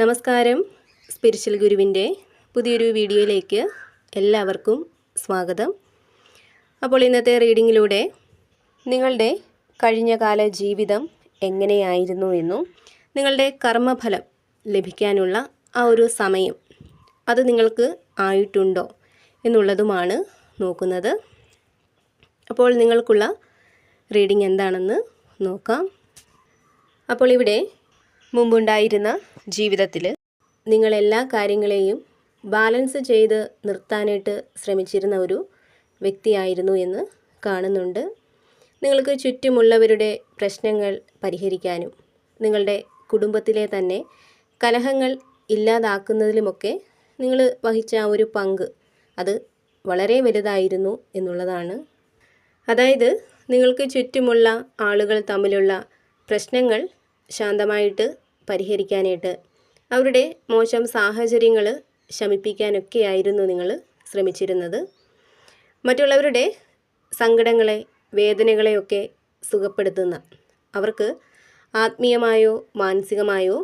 നമസ്കാരം. സ്പിരിച്വൽ ഗുരുവിന്റെ പുതിയൊരു വീഡിയോയിലേക്ക് എല്ലാവർക്കും സ്വാഗതം. അപ്പോൾ ഇന്നത്തെ റീഡിങ്ങിലൂടെ നിങ്ങളുടെ കഴിഞ്ഞകാല ജീവിതം എങ്ങനെയായിരുന്നു എന്നും നിങ്ങളുടെ കർമ്മഫലം ലഭിക്കാനുള്ള ആ ഒരു സമയം അത് നിങ്ങൾക്ക് ആയിട്ടുണ്ടോ എന്നുള്ളതുമാണ് നോക്കുന്നത്. അപ്പോൾ നിങ്ങൾക്കുള്ള റീഡിംഗ് എന്താണെന്ന് നോക്കാം. അപ്പോൾ ഇവിടെ മുമ്പുണ്ടായിരുന്ന ജീവിതത്തിൽ നിങ്ങൾ എല്ലാ കാര്യങ്ങളെയും ബാലൻസ് ചെയ്ത് നിർത്താനായിട്ട് ശ്രമിച്ചിരുന്ന ഒരു വ്യക്തിയായിരുന്നു എന്ന് കാണുന്നുണ്ട്. നിങ്ങൾക്ക് ചുറ്റുമുള്ളവരുടെ പ്രശ്നങ്ങൾ പരിഹരിക്കാനും നിങ്ങളുടെ കുടുംബത്തിലെ തന്നെ കലഹങ്ങൾ ഇല്ലാതാക്കുന്നതിലുമൊക്കെ നിങ്ങൾ വഹിച്ച ആ ഒരു പങ്ക് അത് വളരെ വലുതായിരുന്നു എന്നുള്ളതാണ്. അതായത് നിങ്ങൾക്ക് ചുറ്റുമുള്ള ആളുകൾ തമ്മിലുള്ള പ്രശ്നങ്ങൾ ശാന്തമായിട്ട് പരിഹരിക്കാനായിട്ട്. അവരുടെ മോശം സാഹചര്യങ്ങൾ ശമിപ്പിക്കാനൊക്കെയായിരുന്നു നിങ്ങൾ ശ്രമിച്ചിരുന്നത്. മറ്റുള്ളവരുടെ സങ്കടങ്ങളെ വേദനകളെയൊക്കെ സുഖപ്പെടുത്തുന്ന അവർക്ക് ആത്മീയമായോ മാനസികമായോ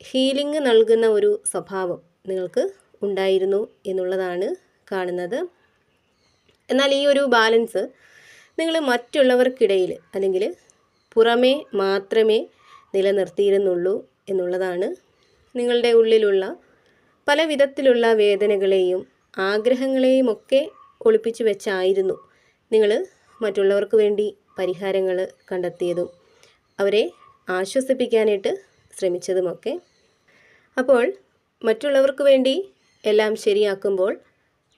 ഹീലിംഗ് നൽകുന്ന ഒരു സ്വഭാവം നിങ്ങൾക്ക് ഉണ്ടായിരുന്നു എന്നുള്ളതാണ് കാണുന്നത്. എന്നാൽ ഈ ഒരു ബാലൻസ് നിങ്ങൾ മറ്റുള്ളവർക്കിടയിൽ അല്ലെങ്കിൽ പുറമേ മാത്രമേ നിലനിർത്തിയിരുന്നുള്ളൂ. എന്നുള്ളതാണ് നിങ്ങളുടെ ഉള്ളിലുള്ള പല വിധത്തിലുള്ള വേദനകളെയും ആഗ്രഹങ്ങളെയും ഒക്കെ ഒളിപ്പിച്ചു വെച്ചായിരുന്നു നിങ്ങൾ മറ്റുള്ളവർക്ക് വേണ്ടി പരിഹാരങ്ങൾ കണ്ടെത്തിയതും അവരെ ആശ്വസിപ്പിക്കാനായിട്ട് ശ്രമിച്ചതുമൊക്കെ. അപ്പോൾ മറ്റുള്ളവർക്ക് വേണ്ടി എല്ലാം ശരിയാക്കുമ്പോൾ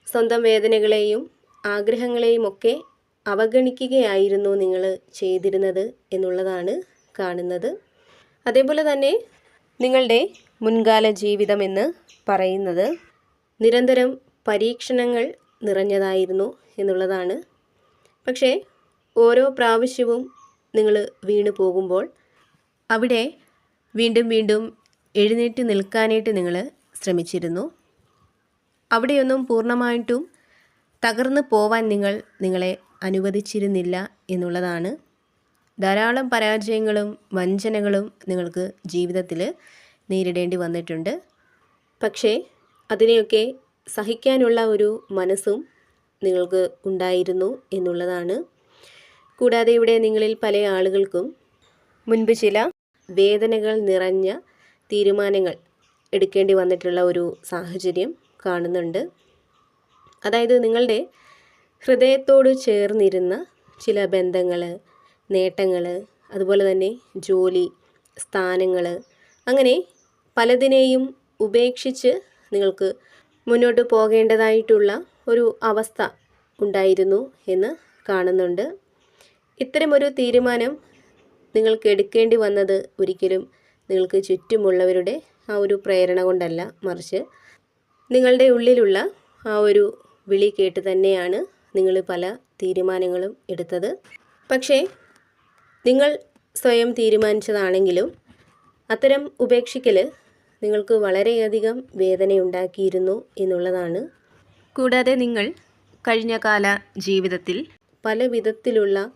സ്വന്തം വേദനകളെയും ആഗ്രഹങ്ങളെയും ഒക്കെ അവഗണിക്കുകയായിരുന്നു നിങ്ങൾ ചെയ്തിരുന്നത് എന്നുള്ളതാണ് കാണുന്നത്. അതേപോലെ തന്നെ നിങ്ങളുടെ മുൻകാല ജീവിതം എന്ന് പറയുന്നത് നിരന്തരം പരീക്ഷണങ്ങൾ നിറഞ്ഞതായിരുന്നു എന്നുള്ളതാണ്. പക്ഷേ ഓരോ പ്രാവശ്യവും നിങ്ങൾ വീണു പോകുമ്പോൾ അവിടെ വീണ്ടും വീണ്ടും എഴുന്നേറ്റ് നിൽക്കാനായിട്ട് നിങ്ങൾ ശ്രമിച്ചിരുന്നു. അവിടെയൊന്നും പൂർണമായിട്ടും തകർന്നു പോവാൻ നിങ്ങൾ നിങ്ങളെ അനുവദിച്ചിരുന്നില്ല എന്നുള്ളതാണ്. ധാരാളം പരാജയങ്ങളും വഞ്ചനകളും നിങ്ങൾക്ക് ജീവിതത്തിൽ നേരിടേണ്ടി വന്നിട്ടുണ്ട്. പക്ഷേ അതിനെയൊക്കെ സഹിക്കാനുള്ള ഒരു മനസ്സും നിങ്ങൾക്ക് ഉണ്ടായിരുന്നു എന്നുള്ളതാണ്. കൂടാതെ ഇവിടെ നിങ്ങളിൽ പല ആളുകൾക്കും മുൻപ് ചില വേദനകൾ നിറഞ്ഞ തീരുമാനങ്ങൾ എടുക്കേണ്ടി വന്നിട്ടുള്ള ഒരു സാഹചര്യം കാണുന്നുണ്ട്. അതായത് നിങ്ങളുടെ ഹൃദയത്തോട് ചേർന്നിരുന്ന ചില ബന്ധങ്ങൾ നേട്ടങ്ങൾ അതുപോലെ തന്നെ ജോലി സ്ഥാനങ്ങൾ അങ്ങനെ പലതിനെയും ഉപേക്ഷിച്ച് നിങ്ങൾക്ക് മുന്നോട്ട് പോകേണ്ടതായിട്ടുള്ള ഒരു അവസ്ഥ ഉണ്ടായിരുന്നു എന്ന് കാണുന്നുണ്ട്. ഇത്തരമൊരു തീരുമാനം നിങ്ങൾക്ക് എടുക്കേണ്ടി വന്നത് ഒരിക്കലും നിങ്ങൾക്ക് ചുറ്റുമുള്ളവരുടെ ആ ഒരു പ്രേരണ കൊണ്ടല്ല മറിച്ച് നിങ്ങളുടെ ഉള്ളിലുള്ള ആ ഒരു വിളി കേട്ട് തന്നെയാണ് നിങ്ങൾ പല തീരുമാനങ്ങളും എടുത്തത്. പക്ഷേ നിങ്ങൾ സ്വയം തീരുമാനിച്ചതാണെങ്കിലും അത്തരം ഉപേക്ഷിക്കൽ നിങ്ങൾക്ക് വളരെയധികം വേദനയുണ്ടാക്കിയിരുന്നു എന്നുള്ളതാണ്. കൂടാതെ നിങ്ങൾ കഴിഞ്ഞ കാല ജീവിതത്തിൽ പല വിധത്തിലുള്ള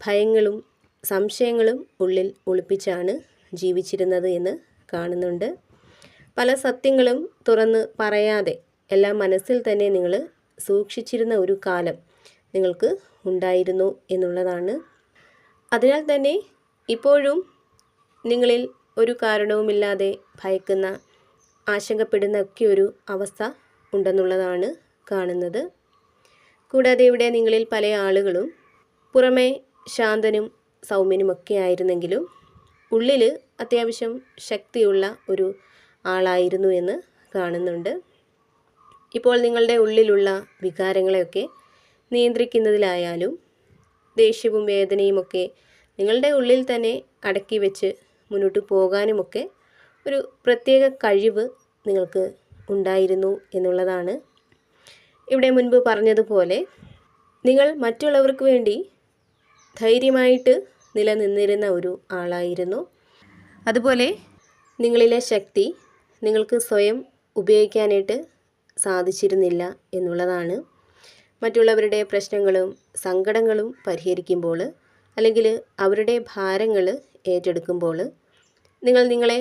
ഭയങ്ങളും സംശയങ്ങളും ഉള്ളിൽ ഒളിപ്പിച്ചാണ് ജീവിച്ചിരുന്നത് എന്ന് കാണുന്നുണ്ട്. പല സത്യങ്ങളും തുറന്ന് പറയാതെ എല്ലാം മനസ്സിൽ തന്നെ നിങ്ങൾ സൂക്ഷിച്ചിരുന്ന ഒരു കാലം നിങ്ങൾക്ക് ഉണ്ടായിരുന്നു എന്നുള്ളതാണ്. അതിനാൽ തന്നെ ഇപ്പോഴും നിങ്ങളിൽ ഒരു കാരണവുമില്ലാതെ ഭയക്കുന്ന ആശങ്കപ്പെടുന്ന ഒക്കെ ഒരു അവസ്ഥ ഉണ്ടെന്നുള്ളതാണ് കാണുന്നത്. കൂടാതെ ഇവിടെ നിങ്ങളിൽ പല ആളുകളും പുറമേ ശാന്തനും സൗമ്യനുമൊക്കെ ആയിരുന്നെങ്കിലും ഉള്ളിൽ അത്യാവശ്യം ശക്തിയുള്ള ഒരു ആളായിരുന്നു എന്ന് കാണുന്നുണ്ട്. ഇപ്പോൾ നിങ്ങളുടെ ഉള്ളിലുള്ള വികാരങ്ങളെയൊക്കെ നിയന്ത്രിക്കുന്നതിലായാലും ദേഷ്യവും വേദനയുമൊക്കെ നിങ്ങളുടെ ഉള്ളിൽ തന്നെ അടക്കി വെച്ച് മുന്നോട്ട് പോകാനുമൊക്കെ ഒരു പ്രത്യേക കഴിവ് നിങ്ങൾക്ക് ഉണ്ടായിരുന്നു എന്നുള്ളതാണ്. ഇവിടെ മുൻപ് പറഞ്ഞതുപോലെ നിങ്ങൾ മറ്റുള്ളവർക്ക് വേണ്ടി ധൈര്യമായിട്ട് നിലനിന്നിരുന്ന ഒരു ആളായിരുന്നു. അതുപോലെ നിങ്ങളിലെ ശക്തി നിങ്ങൾക്ക് സ്വയം ഉപയോഗിക്കാനായിട്ട് സാധിച്ചിരുന്നില്ല എന്നുള്ളതാണ്. മറ്റുള്ളവരുടെ പ്രശ്നങ്ങളും സങ്കടങ്ങളും പരിഹരിക്കുമ്പോൾ അല്ലെങ്കിൽ അവരുടെ ഭാരങ്ങൾ ഏറ്റെടുക്കുമ്പോൾ നിങ്ങൾ നിങ്ങളെ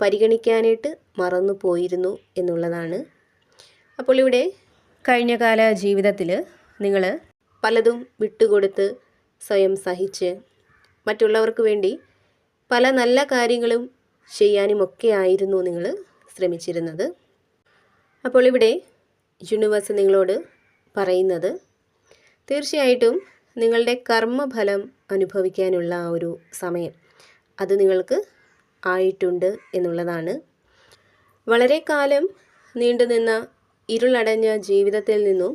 പരിഗണിക്കാനായിട്ട് മറന്നു പോയിരുന്നു എന്നുള്ളതാണ്. അപ്പോൾ ഇവിടെ കഴിഞ്ഞകാല ജീവിതത്തിൽ നിങ്ങൾ പലതും വിട്ടുകൊടുത്ത് സ്വയം സഹിച്ച് മറ്റുള്ളവർക്ക് വേണ്ടി പല നല്ല കാര്യങ്ങളും ചെയ്യാനുമൊക്കെ ആയിരുന്നു നിങ്ങൾ ശ്രമിച്ചിരുന്നത്. അപ്പോൾ ഇവിടെ യൂണിവേഴ്സ് നിങ്ങളോട് പറയുന്നത് തീർച്ചയായിട്ടും നിങ്ങളുടെ കർമ്മഫലം അനുഭവിക്കാനുള്ള ആ ഒരു സമയം അത് നിങ്ങൾക്ക് ആയിട്ടുണ്ട് എന്നുള്ളതാണ്. വളരെ കാലം നീണ്ടുനിന്ന ഇരുളടഞ്ഞ ജീവിതത്തിൽ നിന്നും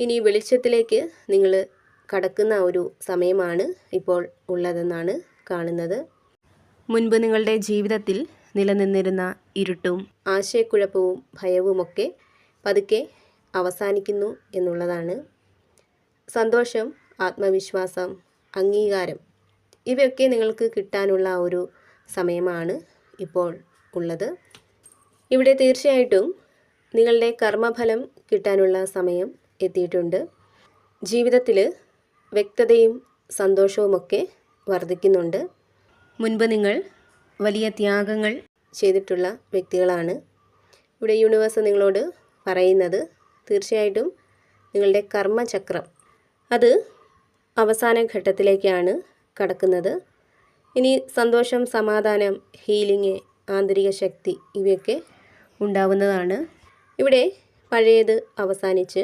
ഇനി വെളിച്ചത്തിലേക്ക് നിങ്ങൾ കടക്കുന്ന ഒരു സമയമാണ് ഇപ്പോൾ ഉള്ളതെന്നാണ് കാണുന്നത്. മുൻപ് നിങ്ങളുടെ ജീവിതത്തിൽ നിലനിന്നിരുന്ന ഇരുട്ടും ആശയക്കുഴപ്പവും ഭയവുമൊക്കെ പതുക്കെ അവസാനിക്കുന്നു എന്നുള്ളതാണ്. സന്തോഷം ആത്മവിശ്വാസം അംഗീകാരം ഇവയൊക്കെ നിങ്ങൾക്ക് കിട്ടാനുള്ള ഒരു സമയമാണ് ഇപ്പോൾ ഉള്ളത്. ഇവിടെ തീർച്ചയായിട്ടും നിങ്ങളുടെ കർമ്മഫലം കിട്ടാനുള്ള സമയം എത്തിയിട്ടുണ്ട്. ജീവിതത്തിൽ വ്യക്തതയും സന്തോഷവുമൊക്കെ വർദ്ധിക്കുന്നുണ്ട്. മുൻപ് നിങ്ങൾ വലിയ ത്യാഗങ്ങൾ ചെയ്തിട്ടുള്ള വ്യക്തികളാണ്. ഇവിടെ യൂണിവേഴ്സ് നിങ്ങളോട് പറയുന്നത് തീർച്ചയായിട്ടും നിങ്ങളുടെ കർമ്മചക്രം അത് അവസാന ഘട്ടത്തിലേക്കാണ് കടക്കുന്നത്. ഇനി സന്തോഷം സമാധാനം ഹീലിംഗ് ആന്തരിക ശക്തി ഇവയൊക്കെ ഉണ്ടാവുന്നതാണ്. ഇവിടെ പഴയത് അവസാനിച്ച്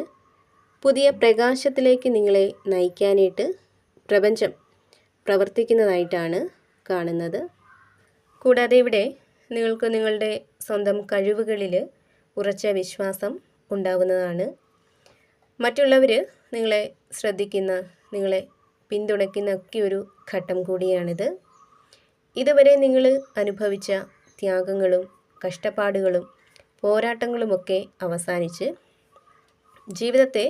പുതിയ പ്രകാശത്തിലേക്ക് നിങ്ങളെ നയിക്കാനായിട്ട് പ്രപഞ്ചം പ്രവർത്തിക്കുന്നതായിട്ടാണ് കാണുന്നത്. കൂടാതെ ഇവിടെ നിങ്ങൾക്ക് നിങ്ങളുടെ സ്വന്തം കഴിവുകളിൽ ഉറച്ച വിശ്വാസം ഉണ്ടാവുന്നതാണ്. മറ്റുള്ളവർ നിങ്ങളെ ശ്രദ്ധിക്കുന്ന നിങ്ങളെ പിന്തുണയ്ക്കുന്ന ഒക്കെ ഒരു ഘട്ടം കൂടിയാണിത്. ഇതുവരെ നിങ്ങൾ അനുഭവിച്ച ത്യാഗങ്ങളും കഷ്ടപ്പാടുകളും പോരാട്ടങ്ങളുമൊക്കെ അവസാനിച്ച് ജീവിതത്തെ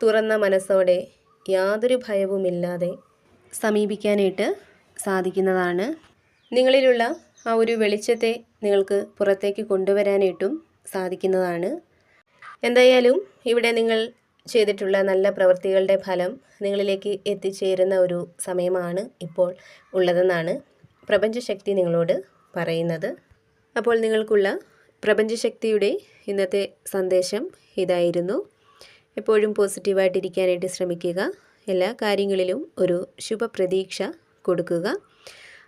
തുറന്ന മനസ്സോടെ യാതൊരു ഭയവുമില്ലാതെ സമീപിക്കാനായിട്ട് സാധിക്കുന്നതാണ്. നിങ്ങളിലുള്ള ആ ഒരു വെളിച്ചത്തെ നിങ്ങൾക്ക് പുറത്തേക്ക് കൊണ്ടുവരാനായിട്ടും സാധിക്കുന്നതാണ്. എന്തായാലും ഇവിടെ നിങ്ങൾ ചെയ്തിട്ടുള്ള നല്ല പ്രവൃത്തികളുടെ ഫലം നിങ്ങളിലേക്ക് എത്തിച്ചേരുന്ന ഒരു സമയമാണ് ഇപ്പോൾ ഉള്ളതെന്നാണ് പ്രപഞ്ചശക്തി നിങ്ങളോട് പറയുന്നത്. അപ്പോൾ നിങ്ങൾക്കുള്ള പ്രപഞ്ചശക്തിയുടെ ഇന്നത്തെ സന്ദേശം ഇതായിരുന്നു. എപ്പോഴും പോസിറ്റീവായിട്ടിരിക്കാനായിട്ട് ശ്രമിക്കുക. എല്ലാ കാര്യങ്ങളിലും ഒരു ശുഭപ്രതീക്ഷ കൊടുക്കുക.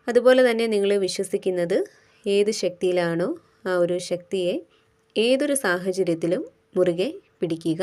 അതുപോലെ തന്നെ നിങ്ങൾ വിശ്വസിക്കുന്നത് ഏത് ശക്തിയിലാണോ ആ ഒരു ശക്തിയെ ഏതൊരു സാഹചര്യത്തിലും മുറുകെ പിടിക്കുക.